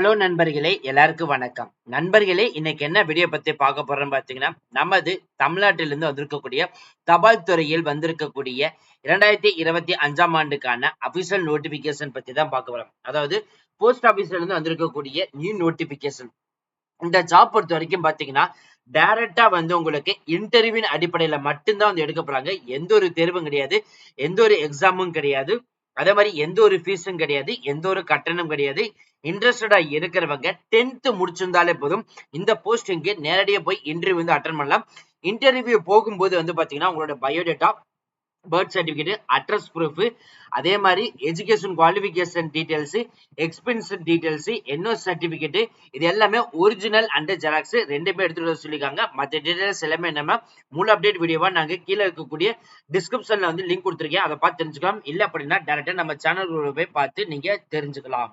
Hello நண்பர்களே எல்லாருக்கும் வணக்கம். நண்பர்களே இன்னைக்கு என்ன வீடியோ பத்தி பார்க்க போறோம்னு பாத்தீங்கன்னா நமது தமிழ்நாட்டிலிருந்து வந்திருக்கக்கூடிய தபால் துறையில் வந்திருக்கக்கூடிய இரண்டாயிரத்தி இருபத்தி அஞ்சாம் ஆண்டுக்கான அபிஷியல் நோட்டிபிகேஷன் பத்தி தான் பார்க்க போறோம். அதாவது போஸ்ட் ஆபீஸ்ல இருந்து வந்திருக்கக்கூடிய நியூ நோட்டிபிகேஷன் இந்த ஜாப் பொறுத்த வரைக்கும் பாத்தீங்கன்னா டைரக்டா வந்து உங்களுக்கு இன்டர்வியூவின் அடிப்படையில மட்டும்தான் வந்து எடுக்க போறாங்க. எந்த ஒரு தேர்வும் கிடையாது. எந்த ஒரு எக்ஸாமும் கிடையாது. அதே மாதிரி எந்த ஒரு ஃபீஸும் கிடையாது எந்த ஒரு கட்டணம் கிடையாது. இன்ட்ரெஸ்டடா இருக்கிறவங்க டென்த் முடிச்சிருந்தாலே போதும். இந்த போஸ்டிங்க்கு நேரடியா போய் இன்டர்வியூ வந்து அட்டன் பண்ணலாம். இன்டர்வியூ போகும்போது வந்து பாத்தீங்கன்னா உங்களோட biodata birth certificate address proof அதே மாதிரி education qualification details expense details என்ன சர்டிஃபிகேட் இது எல்லாமே ஒரிஜினல் அண்ட் ஜெராக்ஸ் ரெண்டுமே எடுத்துகிட்டு வர சொல்லியிருக்காங்க. மற்ற டீடைல்ஸ் எல்லாமே நம்ம மூல அப்டேட் வீடியோவாக நாங்கள் கீழே இருக்கக்கூடிய டிஸ்கிரிப்ஷனில் வந்து லிங்க் கொடுத்துருக்கேன். அதை பார்த்து தெரிஞ்சுக்கலாம். இல்லை அப்படின்னா டேரெக்டாக நம்ம சேனல் போய் பார்த்து நீங்கள் தெரிஞ்சுக்கலாம்.